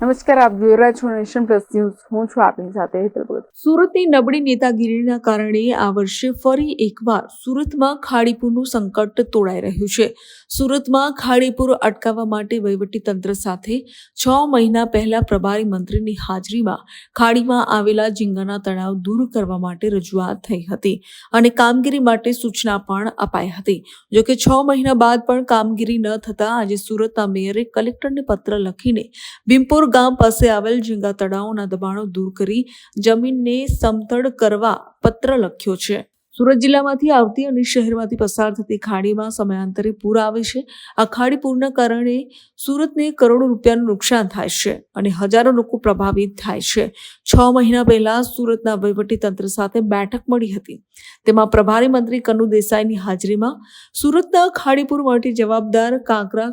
નમસ્કાર, આપ જોઈ રહ્યા છો નેશન પ્લસ ન્યૂઝ. હું છું આપની સાથે હેતલ ભગત. સુરતની નબળી નેતાગીરીના કારણે આ વર્ષે ફરી એકવાર સુરતમાં ખાડીપુરનું સંકટ તોડાઈ રહ્યું છે. સુરતમાં ખાડીપુર અટકાવવા માટે વહીવટી તંત્ર સાથે છ મહિના પહેલા પ્રભારી મંત્રીની હાજરીમાં ખાડીમાં આવેલા ઝીંગાના તળાવ દૂર કરવા માટે રજૂઆત થઈ હતી અને કામગીરી માટે સૂચના પણ અપાઈ હતી. જોકે છ મહિના બાદ પણ કામગીરી ન થતાં આજે સુરતના મેયરે કલેક્ટરને પત્ર લખીને ભીમપુર ગામ પાસે આવેલ ઝીંગા તળાવના દબાણો દૂર કરી જમીનને સમતળ કરવા પત્ર લખ્યો છે. સુરત જિલ્લામાંથી આવતી અને શહેરમાંથી પસાર થતી ખાડીમાં સમયાંતરે પૂર આવે છે. આ ખાડી પૂરના કારણે સુરતને કરોડો રૂપિયાનું નુકસાન થાય છે અને હજારો લોકો પ્રભાવિત થાય છે. છ મહિના પહેલા સુરતના તંત્ર સાથે બેઠક મળી હતી. તેમાં પ્રભારી મંત્રી કનુ દેસાઈની હાજરીમાં સુરતના ખાડીપુર માટે જવાબદાર કાંકરા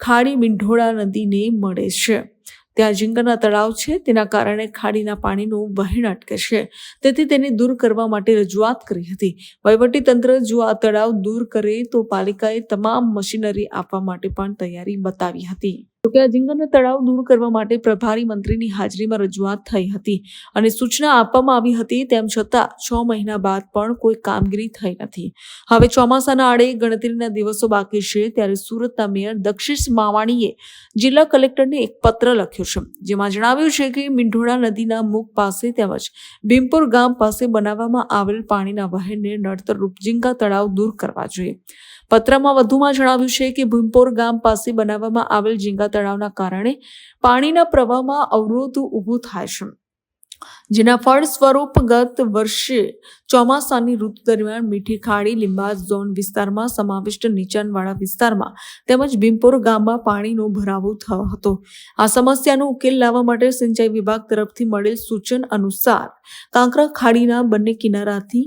ખાડી મીંઢોળા નદીને મળે છે. ત્યાં ઝીંગાના તળાવ છે. તેના કારણે ખાડીના પાણીનું વહેણ અટકે છે. તેથી તેને દૂર કરવા માટે રજૂઆત કરી હતી. વહીવટી તંત્ર જો આ તળાવ દૂર કરે તો પાલિકાએ તમામ મશીનરી આપવા માટે પણ તૈયારી બતાવી હતી. જોકે આ ઝીંગાના તળાવ દૂર કરવા માટે પ્રભારી મંત્રીની હાજરીમાં રજૂઆત થઈ હતી અને સૂચના આપવામાં આવી હતી તેમ છતાં છ મહિના બાદ પણ કોઈ કામગીરી થઈ નથી. હવે ચોમાસાના આડે ગણતરીના દિવસો બાકી છે ત્યારે સુરતના મેયર દક્ષિશ માવાણીએ જિલ્લા કલેક્ટરને એક પત્ર લખ્યો છે, જેમાં જણાવ્યું છે કે મીંઢોળા નદીના મુખ પાસે તેમજ ભીમપુર ગામ પાસે બનાવવામાં આવેલ પાણીના વહેણને નડતરરૂપ ઝીંગા તળાવ દૂર કરવા જોઈએ. પત્રમાં વધુમાં જણાવ્યું છે કે ભીમપોર ગામ પાસે બનાવવામાં આવેલ ઝીંગા તળાવના કારણે પાણીના પ્રવાહમાં અવરોધ ઊભો થાય છે. જેના ફળ સ્વરૂપ ગત વર્ષે ચોમાસાની ઋતુ દરમિયાન મીઠી ખાડી લીંબાદ ઝોન વિસ્તારમાં સમાવિષ્ટ નીચાણવાળા વિસ્તારમાં તેમજ ભીમપોર ગામમાં પાણીનો ભરાવો થયો હતો. આ સમસ્યાનો ઉકેલ લાવવા માટે સિંચાઈ વિભાગ તરફથી મળેલ સૂચન અનુસાર કાંકરા ખાડીના બંને કિનારાથી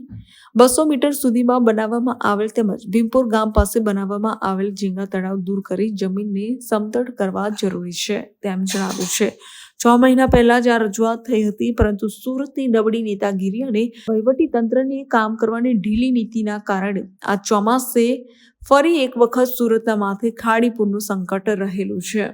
બસો મીટર સુધીમાં બનાવવામાં આવેલ તેમજ ભીમપુર ગામ પાસે બનાવવામાં આવેલ ઝીંગા તળાવ દૂર કરી જમીનને સમતળ કરવા જરૂરી છે તેમ જણાવ્યું છે. છ મહિના પહેલા જ આ રજૂઆત થઈ હતી, પરંતુ સુરતની નબળી નેતાગીરી અને તંત્રની કામ કરવાની ઢીલી નીતિના કારણે આ ચોમાસે ફરી એક વખત સુરતના માથે ખાડીપુરનું સંકટ રહેલું છે.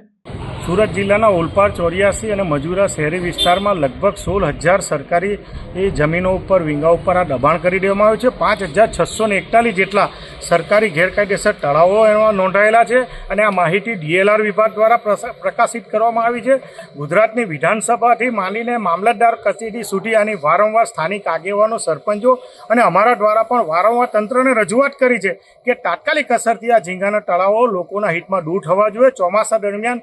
સુરત જિલ્લાના ઓલપાડ, ચોર્યાસી અને મજુરા શહેરી વિસ્તારમાં લગભગ સોળ હજાર સરકારી એ જમીનો ઉપર વિંગા ઉપર આ દબાણ કરી દેવામાં આવ્યું છે. પાંચ હજાર છસો ને એકતાલીસ જેટલા સરકારી ગેરકાયદેસર તળાવો એમાં નોંધાયેલા છે અને આ માહિતી ડીએલઆર વિભાગ દ્વારા પ્રકાશિત કરવામાં આવી છે. ગુજરાતની વિધાનસભાથી માંડીને મામલતદાર કચેરી સુધી આની વારંવાર સ્થાનિક આગેવાનો, સરપંચો અને અમારા દ્વારા પણ વારંવાર તંત્રને રજૂઆત કરી છે કે તાત્કાલિક અસરથી આ ઝીંગાના તળાવો લોકોના હિતમાં દૂર થવા જોઈએ. ચોમાસા દરમિયાન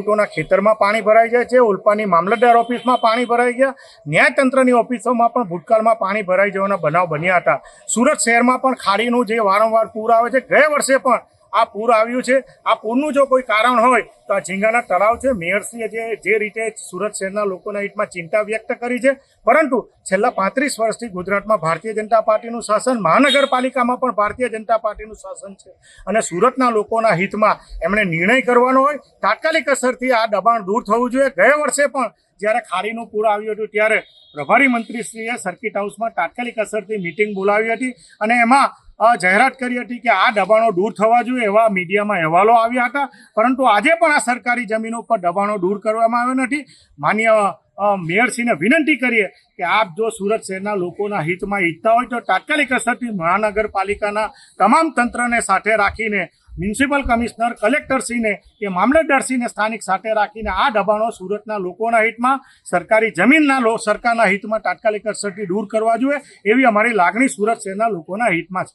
ખેડૂતોના ખેતરમાં પાણી ભરાઈ જાય છે. ઉલ્પાની મામલતદાર ઓફિસમાં પાણી ભરાઈ ગયા. ન્યાયતંત્રની ઓફિસોમાં પણ ભૂતકાળમાં પાણી ભરાઈ જવાના બનાવ બન્યા હતા. સુરત શહેરમાં પણ ખાડીનું જે વારંવાર પૂર આવે છે. ગયા વર્ષે પણ આ પૂર આવ્યું છે. આ પૂરનું જો કોઈ કારણ હોય, તો આ ઝીંગાના તળાવ છે. મેયરશ્રીએ જે જે રીતે સુરત શહેરના લોકોના હિતમાં ચિંતા વ્યક્ત કરી છે. પરંતુ છેલ્લા પાંત્રીસ વર્ષથી ગુજરાતમાં ભારતીય જનતા પાર્ટીનું શાસન, મહાનગરપાલિકામાં પણ ભારતીય જનતા પાર્ટીનું શાસન છે. અને સુરતના લોકોના હિતમાં એમણે નિર્ણય કરવાનો હોય, તાત્કાલિક અસરથી આ દબાણ દૂર થવું જોઈએ. ગયા વર્ષે પણ જ્યારે ખાડીનું પૂર આવ્યું હતું, ત્યારે પ્રભારી મંત્રીશ્રીએ સર્કિટ હાઉસમાં તાત્કાલિક અસરથી મિટિંગ બોલાવી હતી. અને એમાં જાહેરાત કરી હતી કે આ દબાણો દૂર થવા જોઈએ એવા મીડિયામાં અહેવાલો આવ્યા હતા. પરંતુ આજે પણ આ સરકારી જમીનો પર દબાણો દૂર કરવામાં આવ્યા નથી. માન્ય મેયરશ્રીને વિનંતી કરીએ કે આપ જો સુરત શહેરના લોકોના હિતમાં ઈચ્છતા હોય તો તાત્કાલિક અસરથી મહાનગરપાલિકાના તમામ તંત્રને સાથે રાખીને, મ્યુનિસિપલ કમિશનર, કલેક્ટરશ્રીને, કે મામલતદારશ્રીને સ્થાનિક સાથે રાખીને આ દબાણો સુરતના લોકોના હિતમાં, સરકારી જમીનના સરકારના હિતમાં તાત્કાલિક અસરથી દૂર કરવા જોઈએ એવી અમારી લાગણી સુરત શહેરના લોકોના હિતમાં છે.